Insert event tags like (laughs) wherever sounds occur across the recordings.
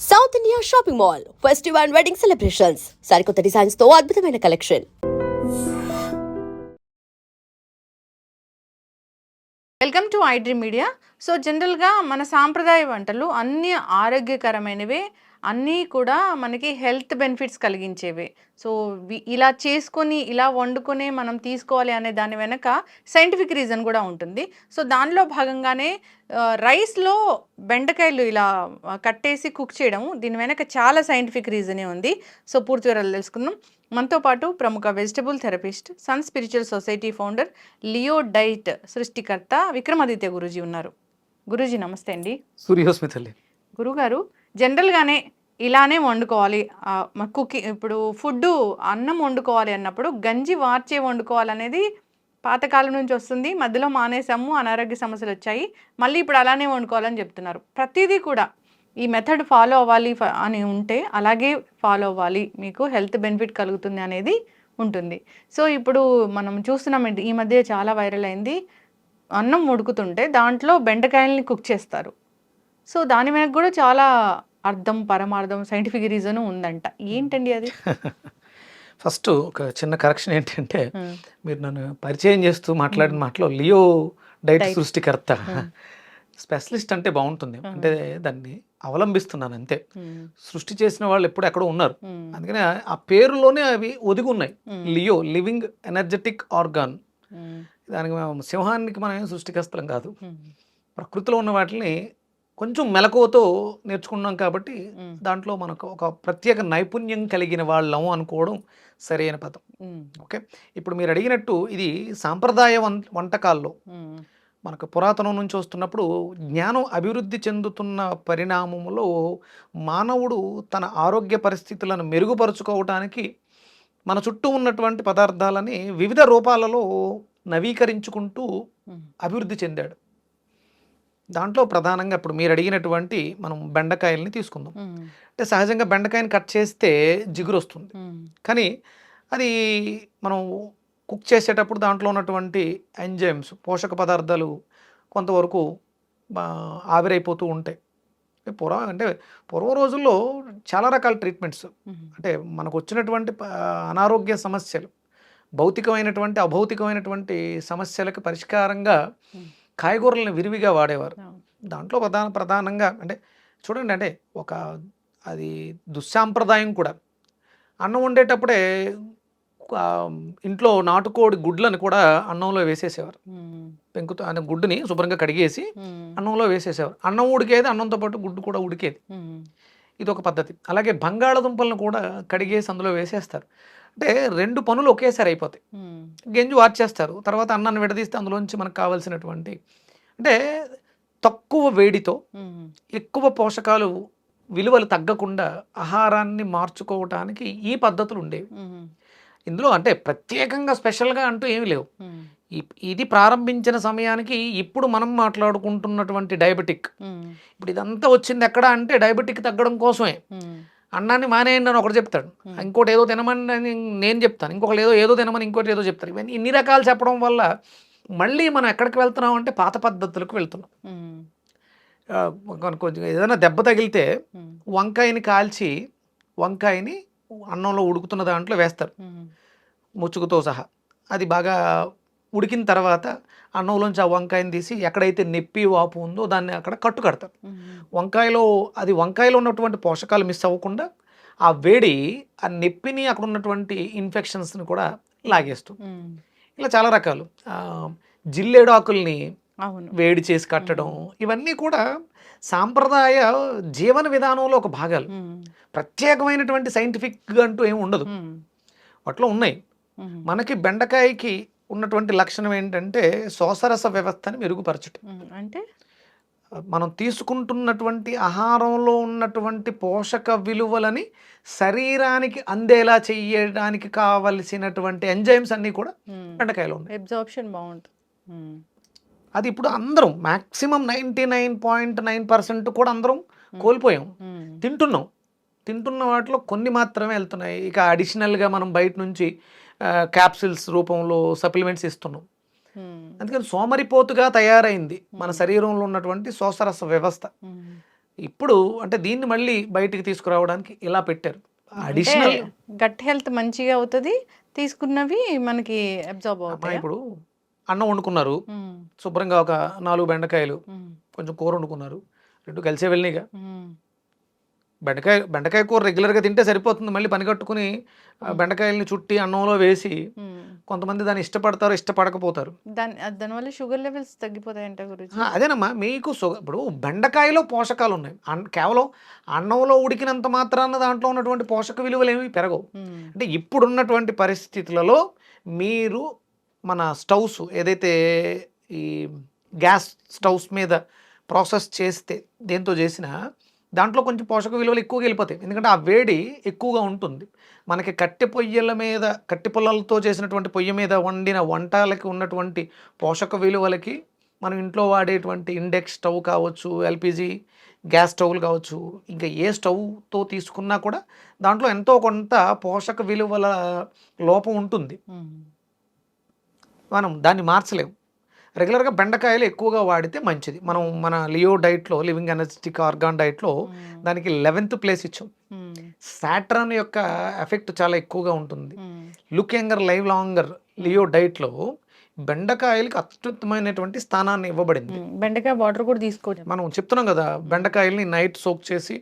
South India shopping mall festive and wedding celebrations సరికొత్త డిజైన్స్తో అద్భుతమైన collection welcome to iDream media so జనరల్గా మన సాంప్రదాయ వంటలు అన్ని ఆరోగ్యకరమైనవే అన్నీ కూడా మనకి హెల్త్ బెనిఫిట్స్ కలిగించేవే. సో ఇలా చేసుకొని ఇలా వండుకొని మనం తీసుకోవాలి అనే దాని వెనక సైంటిఫిక్ రీజన్ కూడా ఉంటుంది. సో దానిలో భాగంగానే రైస్లో బెండకాయలు ఇలా కట్టేసి కుక్ చేయడం దీని వెనక చాలా సైంటిఫిక్ రీజనే ఉంది. సో పూర్తి వివరాలు తెలుసుకుందాం. మనతో పాటు ప్రముఖ vegetable therapist sun spiritual society founder Leo diet సృష్టికర్త విక్రమాదిత్య గురూజీ ఉన్నారు. గురూజీ నమస్తే అండి. సూర్యోస్మి తల్లి. గురుగారు జనరల్గానే ఇలానే వండుకోవాలి. కుకింగ్ ఇప్పుడు ఫుడ్ అన్నం వండుకోవాలి అన్నప్పుడు గంజి వార్చే వండుకోవాలనేది పాతకాలం నుంచి వస్తుంది. మధ్యలో మానేసాము అనారోగ్య సమస్యలు వచ్చాయి. మళ్ళీ ఇప్పుడు అలానే వండుకోవాలని చెప్తున్నారు. ప్రతిదీ కూడా ఈ మెథడ్ ఫాలో అవ్వాలి ఫ- అని ఉంటే అలాగే ఫాలో అవ్వాలి. మీకు హెల్త్ బెనిఫిట్ కలుగుతుంది అనేది ఉంటుంది. సో ఇప్పుడు మనం చూస్తున్నాం ఏంటి, ఈ మధ్య చాలా వైరల్ అయింది. అన్నం ఉడుకుతుంటే దాంట్లో బెండకాయల్ని కుక్ చేస్తారు. సో దాని వెనక కూడా చాలా అర్థం పరమార్థం సైంటిఫిక్ రీజన్ ఉందంట ఏంటండి అది (laughs) ఫస్ట్ ఒక చిన్న కరెక్షన్ ఏంటంటే Hmm. మీరు నన్ను పరిచయం చేస్తూ మాట్లాడిన మాటలో లియో డైట్. సృష్టికర్త స్పెషలిస్ట్ అంటే బాగుంటుంది అంటే దాన్ని అవలంబిస్తున్నాను అంతే Hmm. సృష్టి చేసిన వాళ్ళు ఎప్పుడు ఎక్కడో ఉన్నారు Hmm. అందుకని ఆ- పేరులోనే అవి ఒదిగి ఉన్నాయి Hmm. Leo living energetic organ Hmm. దానికి మనం సింహానికి మనం ఏం సృష్టికర్తలం కాదు Hmm. ప్రకృతిలో ఉన్న వాటిని కొంచెం మెలకువతో నేర్చుకున్నాం కాబట్టి. దాంట్లో మనకు ఒక ప్రత్యేక నైపుణ్యం కలిగిన వాళ్ళం అనుకోవడం సరైన పదం. ఓకే ఇప్పుడు మీరు అడిగినట్టు ఇది సాంప్రదాయ వం- వంటకాల్లో. మనకు పురాతనం నుంచి వస్తున్నప్పుడు జ్ఞానం అభివృద్ధి చెందుతున్న పరిణామంలో మానవుడు తన ఆరోగ్య పరిస్థితులను మెరుగుపరుచుకోవటానికి మన చుట్టూ ఉన్నటువంటి పదార్థాలని వివిధ రూపాలలో నవీకరించుకుంటూ. అభివృద్ధి చెందాడు దాంట్లో ప్రధానంగా ఇప్పుడు మీరు అడిగినటువంటి మనం బెండకాయల్ని తీసుకుందాం. అంటే సహజంగా బెండకాయని కట్ చేస్తే జిగురు వస్తుంది. కానీ అది మనం కుక్ చేసేటప్పుడు దాంట్లో ఉన్నటువంటి ఎంజైమ్స్ పోషక పదార్థాలు కొంతవరకు ఆవిరైపోతూ ఉంటాయి పూర్వ అంటే పూర్వ రోజుల్లో చాలా రకాల ట్రీట్మెంట్స్. అంటే మనకు వచ్చినటువంటి అనారోగ్య సమస్యలు భౌతికమైనటువంటి అభౌతికమైనటువంటి సమస్యలకు పరిష్కారంగా. కాయగూరలను విరివిగా వాడేవారు. దాంట్లో ప్రధాన ప్రధానంగా అంటే చూడండి అంటే ఒక అది దుస్సాంప్రదాయం కూడా అన్నం వండేటప్పుడే ఇంట్లో నాటుకోడి గుడ్లను కూడా అన్నంలో వేసేసేవారు. పెంకుతో అనే గుడ్డుని శుభ్రంగా కడిగేసి. అన్నంలో వేసేసేవారు అన్నం ఉడికేది అన్నంతో పాటు గుడ్డు కూడా ఉడికేది. ఇది ఒక పద్ధతి అలాగే బంగాళదుంపలను కూడా కడిగేసి అందులో వేసేస్తారు అంటే రెండు పనులు ఒకేసారి అయిపోతాయి. గెంజి వార్చేస్తారు తర్వాత అన్నాన్ని విడదీస్తే అందులోంచి మనకు కావాల్సినటువంటి అంటే తక్కువ వేడితో. ఎక్కువ పోషకాలు విలువలు తగ్గకుండా ఆహారాన్ని మార్చుకోవటానికి ఈ పద్ధతులు ఉండేవి. ఇందులో అంటే ప్రత్యేకంగా స్పెషల్గా అంటూ ఏమీ లేవు ఇది ప్రారంభించిన సమయానికి ఇప్పుడు మనం మాట్లాడుకుంటున్నటువంటి డయాబెటిక్. ఇప్పుడు ఇదంతా వచ్చింది ఎక్కడ అంటే డయాబెటిక్ తగ్గడం కోసమే. అన్నాన్ని మానేయండి అని ఒకటి చెప్తాడు. ఇంకోటి ఏదో తినమని నేను చెప్తాను. ఇంకొకరు ఏదో ఏదో తినమని ఇంకోటి ఏదో చెప్తారు. ఇవన్నీ ఇన్ని రకాలు చెప్పడం వల్ల మళ్ళీ మనం ఎక్కడికి వెళ్తున్నాం అంటే పాత పద్ధతులకు వెళ్తున్నాం. కొంచెం ఏదైనా దెబ్బ తగిలితే. వంకాయని కాల్చి వంకాయని అన్నంలో ఉడుకుతున్న దాంట్లో వేస్తారు. ముచ్చుకుతో సహా. అది బాగా ఉడికిన తర్వాత అన్నంలోంచి ఆ వంకాయని తీసి ఎక్కడైతే నొప్పి వాపు ఉందో దాన్ని అక్కడ కట్టు కడతారు. వంకాయలో అది వంకాయలో ఉన్నటువంటి పోషకాలు మిస్ అవ్వకుండా ఆ వేడి ఆ నొప్పిని అక్కడ ఉన్నటువంటి ఇన్ఫెక్షన్స్ని కూడా లాగేస్తుంది. ఇలా చాలా రకాలు ఆ, జిల్లేడు ఆకుల్ని అవును వేడి చేసి కట్టడం ఇవన్నీ కూడా సాంప్రదాయ జీవన విధానంలో ఒక భాగాలు. ప్రత్యేకమైనటువంటి సైంటిఫిక్ అంటూ ఏమి ఉండదు. వాటిలో ఉన్నాయి. మనకి బెండకాయకి ఉన్నటువంటి లక్షణం ఏంటంటే శోసరస వ్యవస్థని మెరుగుపరచటం. అంటే? మనం తీసుకుంటున్నటువంటి ఆహారంలో ఉన్నటువంటి పోషక విలువలని శరీరానికి అందేలా చేయడానికి కావలసినటువంటి ఎంజైమ్స్ అన్నీ కూడా బెండకాయలో ఉన్నాయి. అబ్జార్ప్షన్ బాగుంటుంది. అది ఇప్పుడు అందరం maximum ninety nine point nine percent కూడా అందరం కోల్పోయాం. తింటున్నాం. తింటున్న వాటిలో కొన్ని మాత్రమే వెళ్తున్నాయి. ఇక అడిషనల్గా మనం బయట నుంచి క్యాప్సిల్స్ రూపంలో సప్లిమెంట్స్ ఇస్తున్నాం. Hmm. అందుకని సోమరిపోతుగా తయారైంది మన శరీరంలో ఉన్నటువంటి శోసరస వ్యవస్థ. Hmm. ఇప్పుడు అంటే దీన్ని మళ్ళీ బయటికి తీసుకురావడానికి ఇలా పెట్టారు. అడిషనల్ గట్ హెల్త్ మంచిగా అవుతుంది తీసుకున్నవి మనకి అబ్జార్బ్ అమ్మా అవుతాయి? ఇప్పుడు అన్నం వండుకున్నారు. శుభ్రంగా ఒక నాలుగు బెండకాయలు కొంచెం కూర వండుకున్నారు. రెండు కలిసే వెళ్ళినాయిగా. బెండకాయ బెండకాయ కూర రెగ్యులర్గా తింటే సరిపోతుంది. మళ్ళీ పని కట్టుకుని బెండకాయల్ని చుట్టి అన్నంలో వేసి కొంతమంది దాన్ని ఇష్టపడతారు ఇష్టపడకపోతారు. దాని దానివల్ల షుగర్ లెవెల్స్ తగ్గిపోతాయంట గురించి అదేనమ్మా మీకు సు- ఇప్పుడు బెండకాయలో పోషకాలు ఉన్నాయి కేవలం అన్నంలో ఉడికినంత మాత్రాన దాంట్లో ఉన్నటువంటి పోషక విలువలు ఏమి పెరగవు. అంటే ఇప్పుడున్నటువంటి పరిస్థితులలో మీరు మన స్టవ్స్ ఏదైతే ఈ గ్యాస్ స్టవ్స్ మీద ప్రాసెస్ చేస్తే దేంతో చేసినా దాంట్లో కొంచెం పోషక విలువలు ఎక్కువగా వెళ్ళిపోతాయి. ఎందుకంటే ఆ వేడి ఎక్కువగా ఉంటుంది. మనకి కట్టె పొయ్యల మీద కట్టె పొల్లలతో చేసినటువంటి పొయ్యి మీద వండిన వంటలకి ఉన్నటువంటి పోషక విలువలకి మనం ఇంట్లో వాడేటువంటి ఇండెక్స్ స్టవ్ కావచ్చు ఎల్పిజి గ్యాస్ స్టవ్లు కావచ్చు ఇంకా ఏ స్టవ్తో తీసుకున్నా కూడా దాంట్లో ఎంతో కొంత పోషక విలువల లోపం ఉంటుంది. మనం దాన్ని మార్చలేము రెగ్యులర్గా బెండకాయలు ఎక్కువగా వాడితే మంచిది. మనం మన లియో డైట్లో లివింగ్ ఎనర్జెటిక్ ఆర్గాన్ డైట్లో దానికి లెవెన్త్ ప్లేస్ ఇచ్చాం. సాట్రాన్ యొక్క ఎఫెక్ట్ చాలా ఎక్కువగా ఉంటుంది. Look younger live longer Leo డైట్లో బెండకాయలకి అత్యుత్తమైనటువంటి స్థానాన్ని ఇవ్వబడింది. బెండకాయ వాటర్ కూడా తీసుకోవచ్చు. మనం చెప్తున్నాం కదా బెండకాయల్ని నైట్ సోక్ చేసి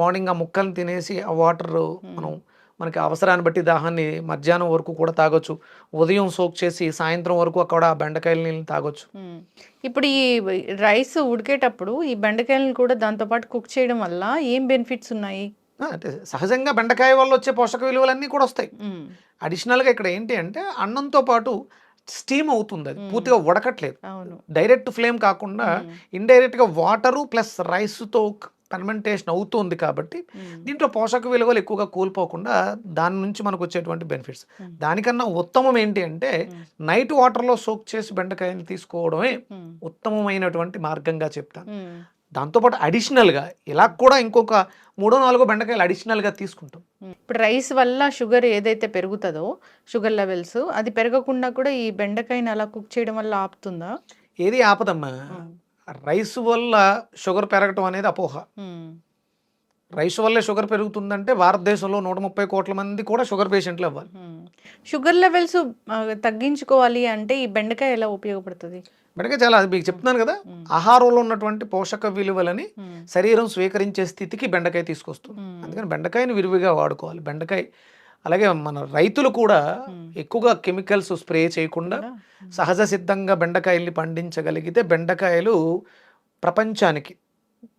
మార్నింగ్ ఆ ముక్కల్ని తినేసి ఆ వాటర్ మనం మనకి అవసరాన్ని బట్టి దాహాన్ని మధ్యాహ్నం వరకు కూడా తాగొచ్చు ఉదయం సోక్ చేసి సాయంత్రం వరకు అక్కడ బెండకాయల నీళ్ళని తాగొచ్చు. ఇప్పుడు ఈ రైస్ ఉడికేటప్పుడు ఈ బెండకాయలను కూడా దాంతో పాటు కుక్ చేయడం వల్ల ఏం బెనిఫిట్స్ ఉన్నాయి అంటే సహజంగా బెండకాయ వల్ల వచ్చే పోషక విలువలన్నీ కూడా వస్తాయి. అడిషనల్గా ఇక్కడ ఏంటి అంటే అన్నంతో పాటు స్టీమ్ అవుతుంది అది. పూర్తిగా ఉడకట్లేదు డైరెక్ట్ ఫ్లేమ్ కాకుండా. ఇండైరెక్ట్గా వాటరు ప్లస్ రైస్తో ఫర్మెంటేషన్ అవుతుంది కాబట్టి మ్మ్. దీంట్లో పోషక విలువలు ఎక్కువగా కోల్పోకుండా దాని నుంచి మనకు వచ్చేటువంటి బెనిఫిట్స్ మ్మ్. దానికన్నా ఉత్తమం ఏంటి అంటే. నైట్ వాటర్లో సోక్ చేసి బెండకాయని తీసుకోవడమే మ్మ్. ఉత్తమమైనటువంటి మార్గంగా చెప్తాను. దాంతోపాటు అడిషనల్గా ఇలా కూడా ఇంకొక మూడో నాలుగో బెండకాయలు అడిషనల్గా తీసుకుంటాం. ఇప్పుడు రైస్ వల్ల షుగర్ ఏదైతే పెరుగుతుందో షుగర్ లెవెల్స్ అది పెరగకుండా కూడా ఈ బెండకాయని అలా కుక్ చేయడం వల్ల ఆపుతుందా ఏది ఆపదమ్మా మ్మ్. రైస్ వల్ల షుగర్ పెరగటం అనేది అపోహ. రైస్ వల్లే షుగర్ పెరుగుతుందంటే భారతదేశంలో నూట ముప్పై కోట్ల మంది కూడా షుగర్ పేషెంట్లు అవ్వాలి. షుగర్ లెవెల్స్ తగ్గించుకోవాలి అంటే ఈ బెండకాయ ఎలా ఉపయోగపడుతుంది బెండకాయ చాలా అది మీకు చెప్తున్నాను కదా. ఆహారంలో ఉన్నటువంటి పోషక విలువలని. శరీరం స్వీకరించే స్థితికి బెండకాయ తీసుకొస్తుంది. అందుకని బెండకాయని విరివిగా వాడుకోవాలి బెండకాయ అలాగే మన రైతులు కూడా. ఎక్కువగా కెమికల్స్ స్ప్రే చేయకుండా కూడా? సహజ సిద్ధంగా బెండకాయల్ని పండించగలిగితే బెండకాయలు ప్రపంచానికి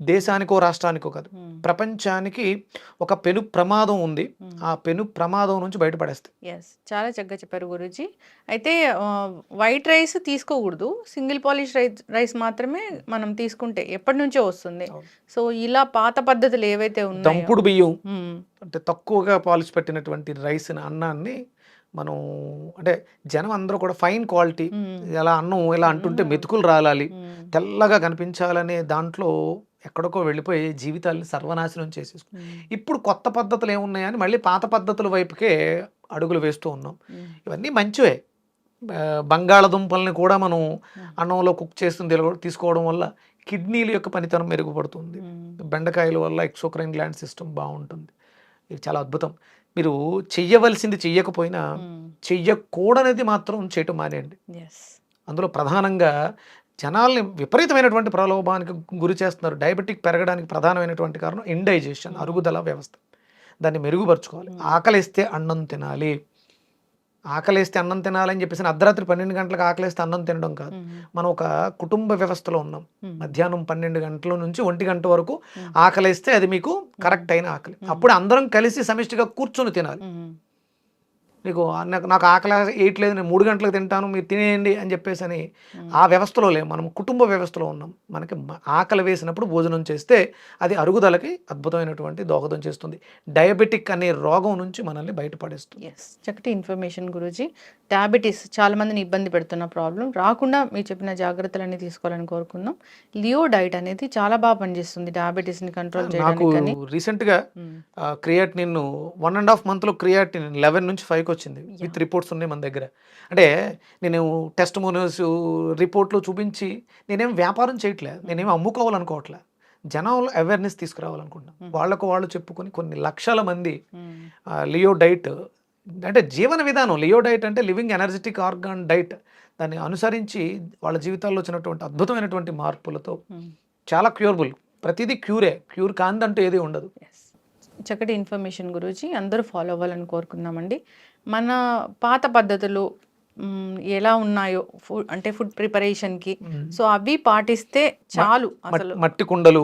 దేశానికో రాష్ట్రానికో కాదు మ్మ్. ప్రపంచానికి ఒక పెను ప్రమాదం ఉంది మ్మ్. ఆ పెను ప్రమాదం నుంచి బయటపడేస్తాయి ఎస్ చాలా చక్కగా చెప్పారు గురుజీ అయితే వైట్ రైస్ తీసుకోకూడదు సింగిల్ పాలిష్ రైస్ రైస్ మాత్రమే మనం తీసుకుంటే ఎప్పటి నుంచో వస్తుంది. సో ఇలా పాత పద్ధతులు ఏవైతే ఉన్నాయో దంపుడు బియ్యం మ్మ్. అంటే తక్కువగా పాలిష్ పెట్టినటువంటి రైస్ అన్నాన్ని మనం అంటే జనం అందరూ కూడా ఫైన్ క్వాలిటీ. ఇలా అన్నం ఇలా అంటుంటే మెతుకులు రాలాలి. తెల్లగా కనిపించాలనే దాంట్లో ఎక్కడికో వెళ్ళిపోయి జీవితాల్ని సర్వనాశనం చేసేసుకు మ్మ్. ఇప్పుడు కొత్త పద్ధతులు ఏమున్నాయని మళ్ళీ పాత పద్ధతుల వైపుకే అడుగులు వేస్తూ ఉన్నాం. ఇవన్నీ మంచివే బంగాళదుంపల్ని కూడా మనం. అన్నంలో కుక్ చేస్తుంది తీసుకోవడం వల్ల కిడ్నీల యొక్క పనితనం మెరుగుపడుతుంది. బెండకాయల వల్ల ఎక్సోక్రైన్ గ్లాండ్ సిస్టమ్ బాగుంటుంది ఇది చాలా అద్భుతం మీరు చెయ్యవలసింది చెయ్యకపోయినా. చెయ్యకూడనిది మాత్రం చేయటం మానేయండి అందులో ప్రధానంగా జనాల్ని విపరీతమైనటువంటి ప్రలోభానికి గురి చేస్తున్నారు. డయాబెటిక్ పెరగడానికి ప్రధానమైనటువంటి కారణం ఇండైజెషన్ అరుగుదల వ్యవస్థ. దాన్ని మెరుగుపరుచుకోవాలి. ఆకలిస్తే అన్నం తినాలి. ఆకలేస్తే అన్నం తినాలని చెప్పేసి అర్ధరాత్రి పన్నెండు గంటలకు ఆకలేస్తే అన్నం తినడం కాదు. మ్మ్. మనం ఒక కుటుంబ వ్యవస్థలో ఉన్నాం. మధ్యాహ్నం పన్నెండు గంటల నుంచి ఒంటి గంట వరకు. ఆకలిస్తే అది మీకు కరెక్ట్ అయిన ఆకలి. అప్పుడు అందరం కలిసి సమిష్టిగా కూర్చొని తినాలి. ఆ- నాకు నాకు ఆకలి వేయట్లేదు నేను మూడు గంటలకు తింటాను మీరు తినేయండి అని చెప్పేసి అని ఆ వ్యవస్థలో లేము మనం కుటుంబ వ్యవస్థలో ఉన్నాం. మనకి ఆకలి వేసినప్పుడు భోజనం చేస్తే అది అరుగుదలకి అద్భుతమైనటువంటి దోహదం చేస్తుంది. డయాబెటిక్ అనే రోగం నుంచి మనల్ని బయటపడేస్తుంది. ఎస్ చక్కటి ఇన్ఫర్మేషన్ గురూజీ. డయాబెటీస్ చాలా మందిని ఇబ్బంది పెడుతున్న ప్రాబ్లం రాకుండా మీరు చెప్పిన జాగ్రత్తలన్నీ తీసుకోవాలని కోరుకుందాం. లియో డైట్ అనేది చాలా బాగా పనిచేస్తుంది డయాబెటీస్ని కంట్రోల్ నాకు చేయడానికి రీసెంట్గా క్రియాట్ నిన్ను వన్ అండ్ హాఫ్ మంత్లో క్రియాట్ లెవెన్ నుంచి ఫైవ్కి వచ్చింది విత్ రిపోర్ట్స్ ఉన్నాయి మన దగ్గర. అంటే నేను టెస్ట్ మోనోస్ రిపోర్ట్లు చూపించి నేనేం వ్యాపారం చేయట్లే నేనేం అమ్ముకోవాలనుకోవట్లే. జనంలో అవేర్నెస్ తీసుకురావాలనుకుంటున్నాం. వాళ్ళకు వాళ్ళు చెప్పుకొని కొన్ని లక్షల మంది లియో డైట్ అంటే జీవన విధానం లియో డైట్ అంటే లివింగ్ ఎనర్జెటిక్ ఆర్గాన్ డైట్. దాన్ని అనుసరించి వాళ్ళ జీవితాల్లో వచ్చినటువంటి అద్భుతమైనటువంటి మార్పులతో చాలా క్యూరబుల్. ప్రతిదీ క్యూరే. క్యూర్ కాందంటూ ఏది ఉండదు. చక్కటి ఇన్ఫర్మేషన్ గురించి అందరూ ఫాలో అవ్వాలని కోరుకుందామండి. మన పాత పద్ధతులు ఎలా ఉన్నాయో ఫుడ్ అంటే ఫుడ్ ప్రిపరేషన్కి. సో అవి పాటిస్తే చాలు అసలు. మట్టి కుండలు.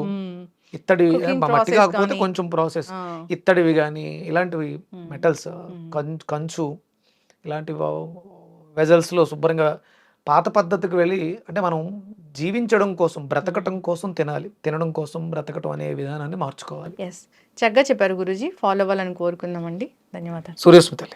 ఇత్తడి మట్టి కాకపోతే. కొంచెం ప్రాసెస్. ఇత్తడివి కానీ ఇలాంటివి. మెటల్స్. కంచు ఇలాంటి వెజల్స్లో శుభ్రంగా పాత పద్ధతికి వెళ్ళి అంటే మనం జీవించడం కోసం బ్రతకటం కోసం తినాలి. తినడం కోసం బ్రతకటం అనే విధానాన్ని మార్చుకోవాలి. ఎస్ చక్కగా చెప్పారు గురూజీ. ఫాలో అవ్వాలని కోరుకుందామండి. ధన్యవాదాలు. సూర్యస్మితలి